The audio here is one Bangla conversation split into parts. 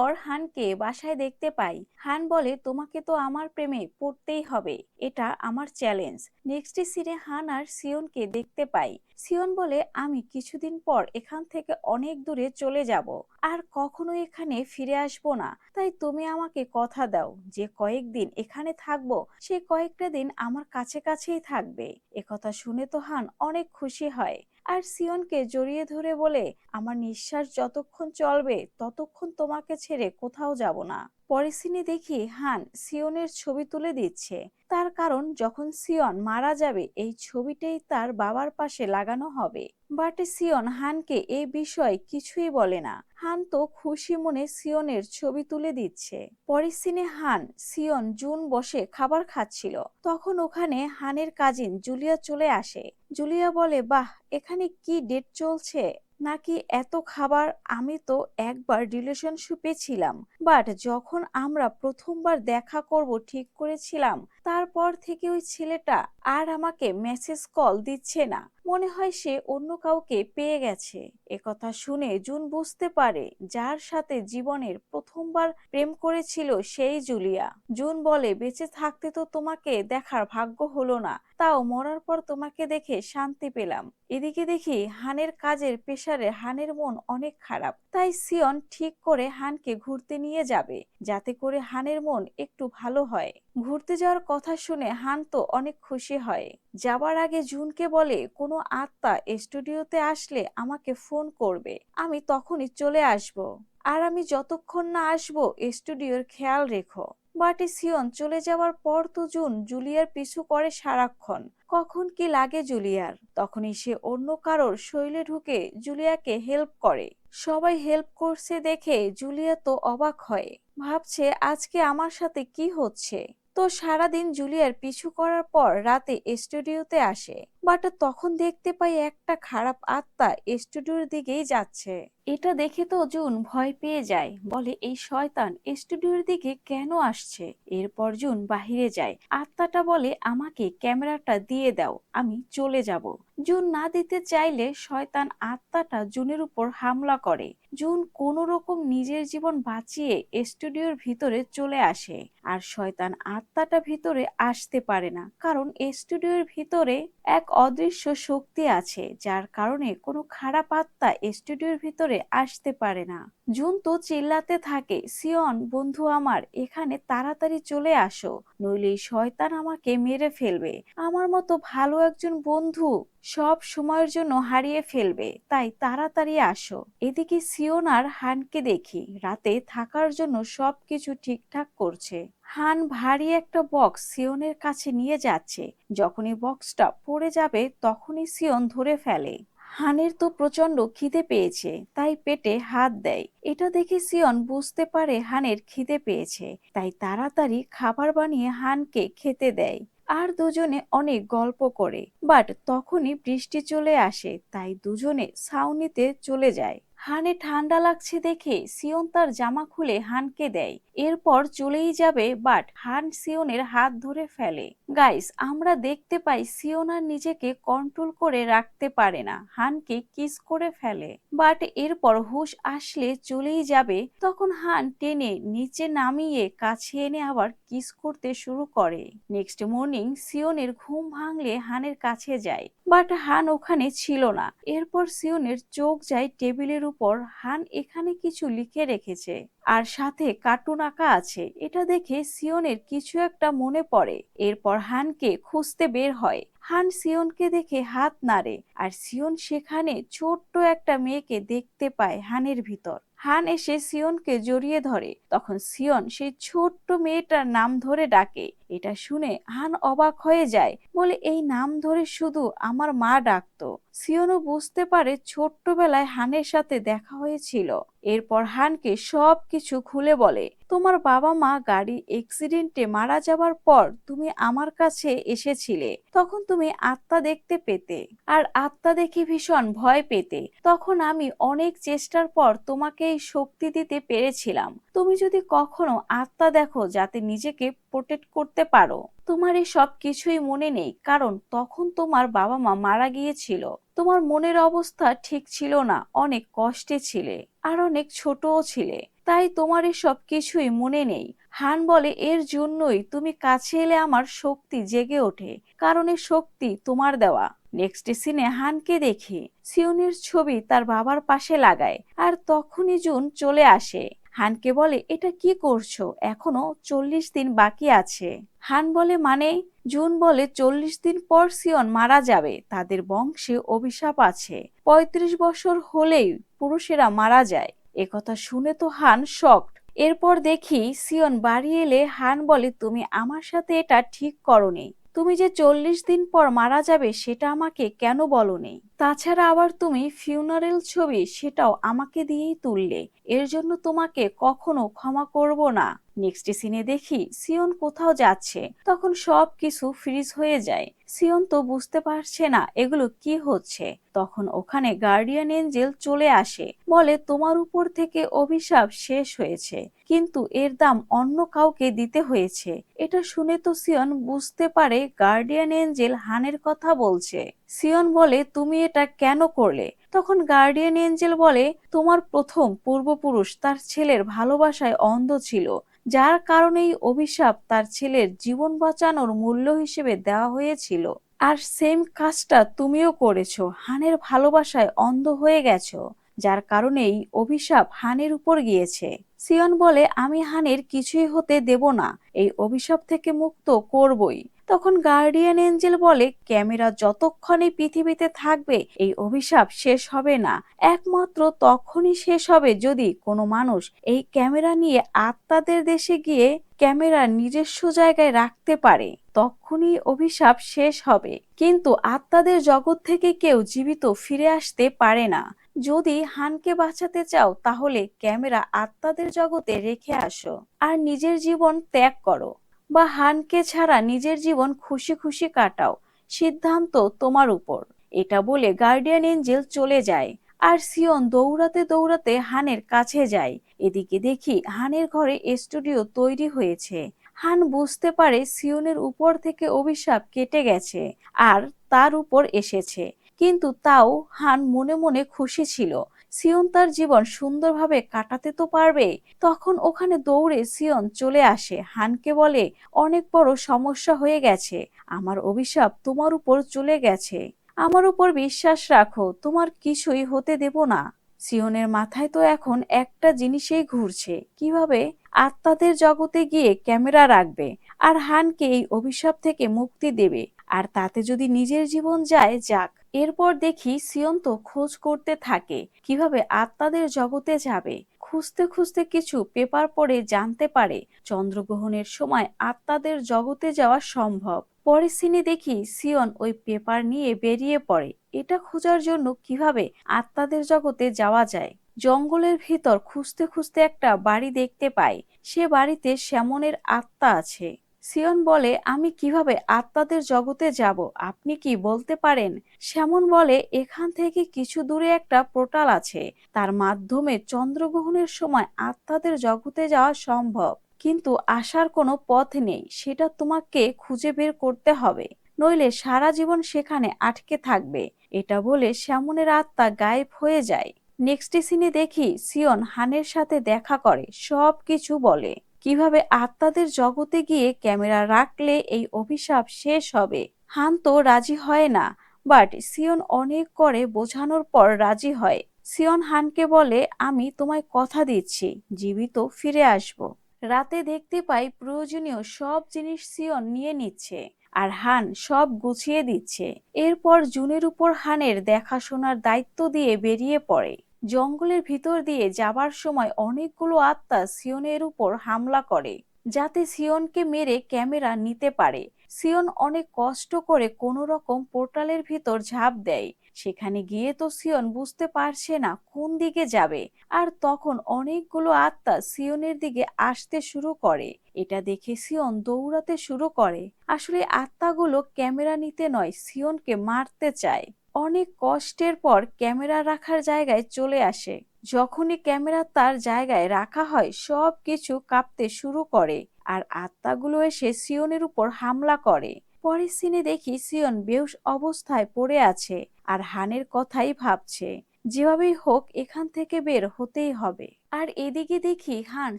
por এরপর হানকে বাসায় দেখতে পাই। হান বলে, তোমাকে তো আমার প্রেমে পড়তেই হবে। এটা আমার চ্যালেঞ্জ। নেক্সট সিনে হান আর সিয়নকে দেখতে পাই। সিয়ন বলে, আমি কিছুদিন পর এখান থেকে অনেক দূরে চলে যাব। আর কখনো এখানে ফিরে আসব না। তাই তুমি আমাকে কথা দাও যে কয়েকদিন এখানে থাকব। সে কয়েকটা দিন আমার কাছে কাছেই থাকবে। একথা শুনে তো হান অনেক খুশি হয়। আর সিয়নকে জড়িয়ে ধরে বলে, আমার নিঃশ্বাস যতক্ষণ চলবে, ততক্ষণ তোমাকে ছেড়ে কোথাও যাব না। পরের সিনে দেখি হান সিয়নের ছবি তুলে দিচ্ছে। তার কারণ যখন সিয়ন মারা যাবে, এই ছবিটাই তার বাবার পাশে লাগানো হবে। বাট সিয়ন হানকে এই বিষয়ে কিছুই বলে না। হান তো খুশি মনে সিয়নের ছবি তুলে দিচ্ছে। পরের সিনে হান সিয়ন জুন বসে খাবার খাচ্ছিল। তখন ওখানে হানের কাজিন জুলিয়া চলে আসে। জুলিয়া বলে, বাহ, এখানে কি ডেট চলছে? নাকি এত খাবার আমি তো একবার রিলেশনশিপে ছিলাম। বাট যখন আমরা প্রথমবার দেখা করব ঠিক করেছিলাম, তারপর থেকে ওই ছেলেটা আর আমাকে মেসেজ কল দিচ্ছে না। মনে হয় সে অন্য কাউকে পেয়ে গেছে। একথা শুনে জুন বুঝতে পারে যার সাথে জীবনের প্রথমবার প্রেম করেছিল সেই জুলিয়া। জুন বলে, বেঁচে থাকতে তো তোমাকে দেখার ভাগ্য হলো না, তাও মরার পর তোমাকে দেখে শান্তি পেলাম। এদিকে দেখি হানের কাজের পেশারে হানের মন অনেক খারাপ, তাই সিয়ন ঠিক করে হানকে ঘুরতে নিয়ে যাবে, যাতে করে হানের মন একটু ভালো হয়। ঘুরতে যাওয়ার কথা শুনে হান তো অনেক খুশি হয়। যাবার আগে জুনকে বলে, কোনো আত্মা স্টুডিওতে আসলে আমাকে ফোন করবে। আমি তখনই চলে আসব। আর আমি যতক্ষণ না আসব, স্টুডিওর খেয়াল রেখো। বাটি সিয়ন চলে যাওয়ার পর তো জুন জুলিয়ার পিছু করে সারাক্ষণ। কখন কি লাগে জুলিয়ার? তখনই সে অন্য কারোর শৈলে ঢুকে জুলিয়াকে হেল্প করে। সবাই হেল্প করছে দেখে জুলিয়া তো অবাক হয়। ভাবছে, আজকে আমার সাথে কি হচ্ছে? তো সারাদিন জুলিয়ার পিছু করার পর রাতে স্টুডিওতে আসে। বাট তখন দেখতে পাই একটা খারাপ আত্মা স্টুডিওর দিকেই যাচ্ছে। এটা দেখে তো জুন ভয় পেয়ে যায়। বলে, এই শয়তান স্টুডিওর দিকে কেন আসছে? এরপর জুন বাহিরে যায়। আত্মাটা বলে, আমাকে ক্যামেরাটা দিয়ে দাও, আমি চলে যাব। জুন না দিতে চাইলে শয়তান আত্মাটা জুনের উপর হামলা করে। জুন কোন রকম নিজের জীবন বাঁচিয়ে স্টুডিওর ভিতরে চলে আসে। আর শয়তান আত্মাটা ভিতরে আসতে পারে না। কারণ স্টুডিওর ভিতরে এক অদৃশ্য শক্তি আছে, যার কারণে কোনো খারাপ আত্মা স্টুডিওর ভিতরে আসতে পারে না। জুন তো চিল্লাতে থাকে, সিয়ন, বন্ধু আমার, এখানে তাড়াতাড়ি চলে আসো নইলে শয়তান আমাকে মেরে ফেলবে। আমার মতো ভালো একজন বন্ধু সব সময়ের জন্য হারিয়ে ফেলবে, তাই তাড়াতাড়ি আসো। এদিকে সিয়ন আর হানকে দেখি, রাতে থাকার জন্য সবকিছু ঠিকঠাক করছে। হান ভারী একটা বক্স সিয়নের কাছে নিয়ে যাচ্ছে। যখনই বক্সটা পড়ে যাবে, তখনই সিয়ন ধরে ফেলে। হানের তো প্রচণ্ড খিদে পেয়েছে, তাই পেটে হাত দেয়। এটা দেখে সিয়ন বুঝতে পারে হানের খিদে পেয়েছে, তাই তাড়াতাড়ি খাবার বানিয়ে হানকে খেতে দেয়। আর দুজনে অনেক গল্প করে, বাট তখনই বৃষ্টি চলে আসে, তাই দুজনে ছাউনিতে চলে যায়। হানে ঠান্ডা লাগছে দেখে সিয়ন তার জামা খুলে হানকে দেয়। এরপর চলেই যাবে, বাট হান সিয়নের হাত ধরে ফেলে। গাইস, আমরা দেখতে পাই সিয়ন আর নিজেকে কন্ট্রোল করে রাখতে পারে না। হানকে কিস করে ফেলে। বাট এরপর হুশ আসলে চলেই যাবে। তখন হান টেনে নিচে নামিয়ে কাছে এনে আবার কিস করতে শুরু করে। নেক্সট মর্নিং সিয়নের ঘুম ভাঙলে হানের কাছে যায়। বাট হান ওখানে ছিল না। এরপর সিয়নের চোখ যায় টেবিলের উপর হান এখানে কিছু লিখে রেখেছে। আর সাথে কার্টুন আঁকা আছে। এটা দেখে সিয়নের কিছু একটা মনে পড়ে। এরপর হানকে খুঁজতে বের হয়। হান সিয়নকে দেখে হাত নাড়ে। আর সিয়ন সেখানে ছোট্ট একটা মেয়েকে দেখতে পায় হানের ভিতর। হান এসে সিয়নকে জড়িয়ে ধরে। তখন সিয়ন সেই ছোট্ট মেয়েটার নাম ধরে ডাকে। এটা শুনে হান অবাক হয়ে যায়। বলে, এই নাম ধরে শুধু আমার মা ডাকতো। সিয়নও বুঝতে পারে ছোট্টবেলায় হানের সাথে দেখা হয়েছিল। এরপর হানকে সব কিছু খুলে বলে, তোমার বাবা মা গাড়ি এক্সিডেন্টে মারা যাবার পর তুমি আমার কাছে এসেছিলে। তখন তুমি আত্মা দেখতে পেতে। আর আত্মা দেখে ভীষণ ভয় পেতে। তখন আমি অনেক চেষ্টার পর তোমাকে এই শক্তি দিতে পেরেছিলাম। তুমি যদি কখনো আত্মা দেখো যাতে নিজেকে প্রোটেক্ট করতে পারো, তোমার এই সব কিছুই মনে নেই, কারণ তখন তোমার বাবা মা মারা গিয়েছিল। তোমার মনের অবস্থা ঠিক ছিল না, অনেক কষ্টে ছিলে আর অনেক ছোটও ছিলে, তাই তোমার এসব কিছুই মনে নেই। হান বলে, এর জন্যই তুমি কাছে এলে আমার শক্তি জেগে ওঠে, কারণ এ শক্তি তোমার দেওয়া। নেক্সট সিনে হানকে দেখে সিওনের ছবি তার বাবার পাশে লাগায়, আর তখনই জুন চলে আসে। হানকে বলে, এটা কি করছ? এখনও চল্লিশ দিন বাকি আছে। হান বলে মানে? জুন বলে, চল্লিশ দিন পর সিয়ন মারা যাবে। তাদের বংশে অভিশাপ আছে। পঁয়ত্রিশ বছর হলেই পুরুষেরা মারা যায়। একথা শুনে তো হান শকড। এরপর দেখি সিয়ন বাড়ি এলে হান বলে, তুমি আমার সাথে এটা ঠিক করনি। তুমি যে চল্লিশ দিন পর মারা যাবে সেটা আমাকে কেন বলনি? তাছাড়া আবার তুমি ফিউনারেল ছবি সেটাও আমাকে দিয়েই তুললে। এর জন্য তোমাকে কখনো ক্ষমা করব না। নেক্সট সিনে দেখি সিয়ন কোথাও যাচ্ছে। তখন সব কিছু ফ্রিজ হয়ে যায়। সিয়ন তো বুঝতে পারছে না এগুলো কি হচ্ছে। তখন ওখানে গার্ডিয়ান এঞ্জেল চলে আসে। বলে, তোমার উপর থেকে অভিশাপ শেষ হয়েছে। কিন্তু এর দাম অন্য কাউকে দিতে হয়েছে। এটা শুনে তো সিয়ন বুঝতে পারে গার্ডিয়ান এঞ্জেল হানের কথা বলছে। সিয়ন বলে, তুমি এটা কেন করলে? তখন গার্ডিয়ান এঞ্জেল বলে, তোমার প্রথম পূর্বপুরুষ তার ছেলের ভালোবাসায় অন্ধ ছিল। যার কারণেই অভিশাপ তার ছেলের জীবন বাঁচানোর মূল্য হিসেবে দেওয়া হয়েছিল। আর সেম কাজটা তুমিও করেছ। হানের ভালোবাসায় অন্ধ হয়ে গেছো, যার কারণেই অভিশাপ হানের উপর গিয়েছে। সিয়ন বলে, আমি হানের কিছুই হতে দেব না। এই অভিশাপ থেকে মুক্ত করবই। তখন গার্ডিয়ান এঞ্জেল বলে, ক্যামেরা যতক্ষণে পৃথিবীতে থাকবে, এই অভিশাপ শেষ হবে না। একমাত্র তখনই শেষ হবে যদি কোনো মানুষ এই ক্যামেরা নিয়ে আত্মাদের দেশে গিয়ে ক্যামেরা নিজস্ব জায়গায় রাখতে পারে। তখনই অভিশাপ শেষ হবে। কিন্তু আত্মাদের জগৎ থেকে কেউ জীবিত ফিরে আসতে পারে না। যদি হানকে বাঁচাতে চাও, তাহলে ক্যামেরা আত্মাদের জগতে রেখে আসো। আর নিজের জীবন ত্যাগ করো। বা হানকে ছাড়া নিজের জীবন খুশি খুশি কাটাও। সিদ্ধান্ত তোমার উপর। এটা বলে গার্ডিয়ান এঞ্জেল চলে যায় আর সিয়ন দৌড়াতে দৌড়াতে হানের কাছে যায়। এদিকে দেখি হানের ঘরে স্টুডিও তৈরি হয়েছে। হান বুঝতে পারে সিয়নের উপর থেকে অভিশাপ কেটে গেছে আর তার উপর এসেছে। কিন্তু তাও হান মনে মনে খুশি ছিল। সিয়ন তার জীবন সুন্দরভাবে কাটাতে তো পারবে। তখন ওখানে দৌড়ে সিয়ন চলে আসে। হানকে বলে, অনেক বড় সমস্যা হয়ে গেছে। আমার অভিশাপ তোমার উপর চলে গেছে। আমার উপর বিশ্বাস রাখো, তোমার কিছুই হতে দেব না সিয়নের মাথায় তো এখন একটা জিনিসেই ঘুরছে। কীভাবে? আত্মাদের জগতে গিয়ে ক্যামেরা রাখবে আর হানকে এই অভিশাপ থেকে মুক্তি দেবে। আর তাতে যদি নিজের জীবন যায়, যাক। এরপর দেখি সিয়ন তো খোঁজ করতে থাকে, কীভাবে আত্মাদের জগতে যাবে। খুঁজতে খুঁজতে কিছু পেপার পড়ে জানতে পারে, চন্দ্রগ্রহণের সময় আত্মাদের জগতে যাওয়া সম্ভব। পরে সিনে দেখি সিয়ন ওই পেপার নিয়ে বেরিয়ে পড়ে, এটা খোঁজার জন্য কীভাবে আত্মাদের জগতে যাওয়া যায়। জঙ্গলের ভিতর খুঁজতে খুঁজতে একটা বাড়ি দেখতে পায়, সে বাড়িতে শ্যামনের আত্মা আছে। সিয়ন বলে, আমি কীভাবে আত্মাদের জগতে যাব? আপনি কি বলতে পারেন? শ্যামন বলে, এখান থেকে কিছু দূরে একটা পোর্টাল আছে। তার মাধ্যমে চন্দ্রগ্রহণের সময় আত্মাদের জগতে যাওয়া সম্ভব। কিন্তু আসার কোনো পথ নেই। সেটা তোমাকে খুঁজে বের করতে হবে। নইলে সারা জীবন সেখানে আটকে থাকবে। এটা বলে শ্যামনের আত্মা গায়েব হয়ে যায়। নেক্সট সিনে দেখি সিয়ন হানের সাথে দেখা করে। সব কিছু বলে। কীভাবে আত্মাদের জগতে গিয়ে ক্যামেরা রাখলে এই অভিশাপ শেষ হবে? হান তো রাজি হয় না বাট সিয়ন অনেক করে বোঝানোর পর রাজি হয়। সিয়ন হানকে বলে, আমি তোমায় কথা দিচ্ছি, জীবিত ফিরে আসব। রাতে দেখতে পাই প্রয়োজনীয় সব জিনিস সিয়ন নিয়ে নিচ্ছে, আর হান সব গুছিয়ে দিচ্ছে। এরপর জুনের উপর হানের দেখাশোনার দায়িত্ব দিয়ে বেরিয়ে পড়ে। জঙ্গলের ভিতর দিয়ে যাবার সময় অনেকগুলো আত্মা সিয়নের উপর হামলা করে, যাতে সিয়নকে মেরে ক্যামেরা নিতে পারে। সিয়ন অনেক কষ্ট করে কোনো রকম পোর্টালের ভিতর ঝাঁপ দেয়। সেখানে গিয়ে তো সিয়ন বুঝতে পারছে না কোন দিকে যাবে, আর তখন অনেকগুলো আত্মা সিয়নের দিকে আসতে শুরু করে। এটা দেখে সিয়ন দৌড়াতে শুরু করে। আসলে আত্মাগুলো ক্যামেরা নিতে নয় সিয়নকে মারতে চায়। অনেক কষ্টের পর ক্যামেরা রাখার জায়গায় চলে আসে। যখনই ক্যামেরা তার জায়গায় রাখা হয় সব কিছু কাঁপতে শুরু করে আর আত্মাগুলো এসে সিয়নের উপর হামলা করে। পরের সিনে দেখি সিয়ন বেউস অবস্থায় পড়ে আছে আর হানের কথাই ভাবছে। যেভাবেই হোক এখান থেকে বের হতেই হবে। আর এদিকে দেখি হান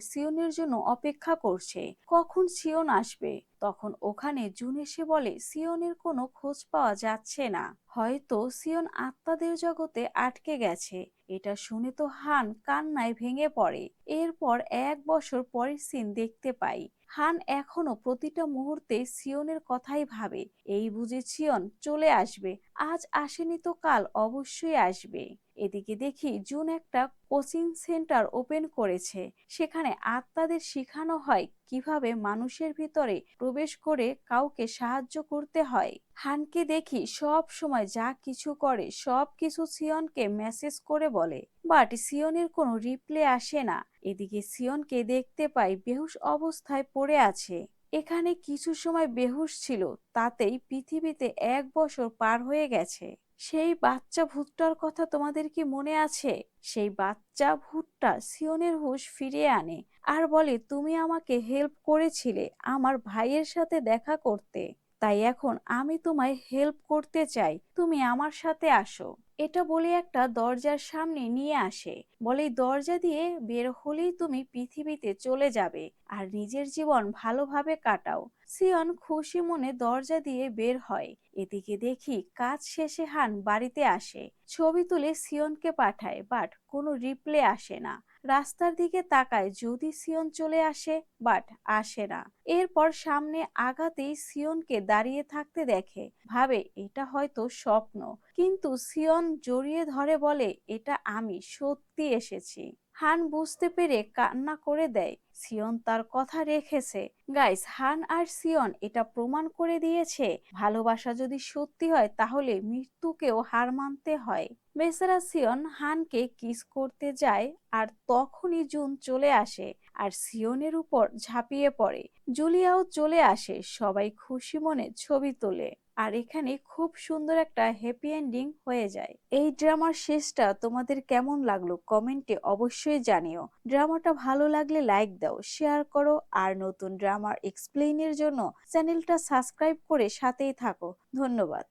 সিওনের জন্য অপেক্ষা করছে। কখন সিওন আসবে? তখন ওখানে জুন এসে বলে, সিওনের কোনো খোঁজ পাওয়া যাচ্ছে না। হয়তো সিওন আত্মাদের জগতে আটকে গেছে। এটা শুনে তো হান কান্নায় ভেঙে পড়ে। এরপর এক বছর পরের সিন দেখতে পাই। হান এখনও প্রতিটা মুহূর্তে সিওনের কথাই ভাবে, এই বুঝে সিয়ন চলে আসবে, আজ আসেনি তো কাল অবশ্যই আসবে। এদিকে দেখি জুন একটা কোচিং সেন্টার ওপেন করেছে, সেখানে আত্মাদের শেখানো হয় কীভাবে মানুষের ভিতরে প্রবেশ করে কাউকে সাহায্য করতে হয়। হানকে দেখি সব সময় যা কিছু করে সব কিছু সিয়নকে মেসেজ করে বলে বাট সিয়নের কোনো রিপ্লে আসে না। এদিকে সিয়নকে দেখতে পাই বেহুশ অবস্থায় পড়ে আছে। এখানে কিছু সময় বেহুশ ছিল, তাতেই পৃথিবীতে এক বছর পার হয়ে গেছে। সেই বাচ্চা ভূতটার কথা তোমাদের কি মনে আছে? সেই বাচ্চা ভূতটা সিয়নের হুঁশ ফিরিয়ে আনে, আর বলে, তুমি আমাকে হেল্প করেছিলে আমার ভাইয়ের সাথে দেখা করতে। তাই এখন আমি তোমায় হেল্প করতে চাই। তুমি আমার সাথে আসো। এটা বলে একটা দরজার সামনে নিয়ে আসে। বলে "এই দরজা দিয়ে বের হলেই তুমি পৃথিবীতে চলে যাবে আর নিজের জীবন ভালোভাবে কাটাও। সিয়ন খুশি মনে দরজা দিয়ে বের হয়। এদিকে দেখি কাজ শেষে হান বাড়িতে আসে। ছবি তুলে সিয়নকে পাঠায়, বাট কোনো রিপ্লে আসে না। রাস্তার দিকে তাকায় যদি সিয়ন চলে আসে, বাট আসে না। এরপর সামনে আগাতেই সিয়নকে দাঁড়িয়ে থাকতে দেখে। ভাবে, এটা হয়তো স্বপ্ন। কিন্তু সিয়ন জড়িয়ে ধরে বলে, এটা আমি, সত্যি এসেছি। হান বুঝতে পেরে কান্না করে দেয়। সিয়ন তার কথা রেখেছে। গাইস, হান আর সিয়ন এটা প্রমাণ করে দিয়েছে, ভালোবাসা যদি সত্যি হয় তাহলে মৃত্যুকেও হার মানতে হয়। বেচারা সিয়ন হানকে কিস করতে যায় আর তখনই জুন চলে আসে আর সিয়নের উপর ঝাঁপিয়ে পড়ে। জুলিয়াও চলে আসে সবাই খুশি মনে ছবি তোলে আর এখানে খুব সুন্দর একটা হ্যাপি এন্ডিং হয়ে যায়। এই ড্রামার শেষটা তোমাদের কেমন লাগল কমেন্টে অবশ্যই জানিও। ড্রামাটা ভালো লাগলে লাইক দাও শেয়ার করো আর নতুন ড্রামার এক্সপ্লেইনের জন্য চ্যানেলটা সাবস্ক্রাইব করে সাথেই থাকো। ধন্যবাদ।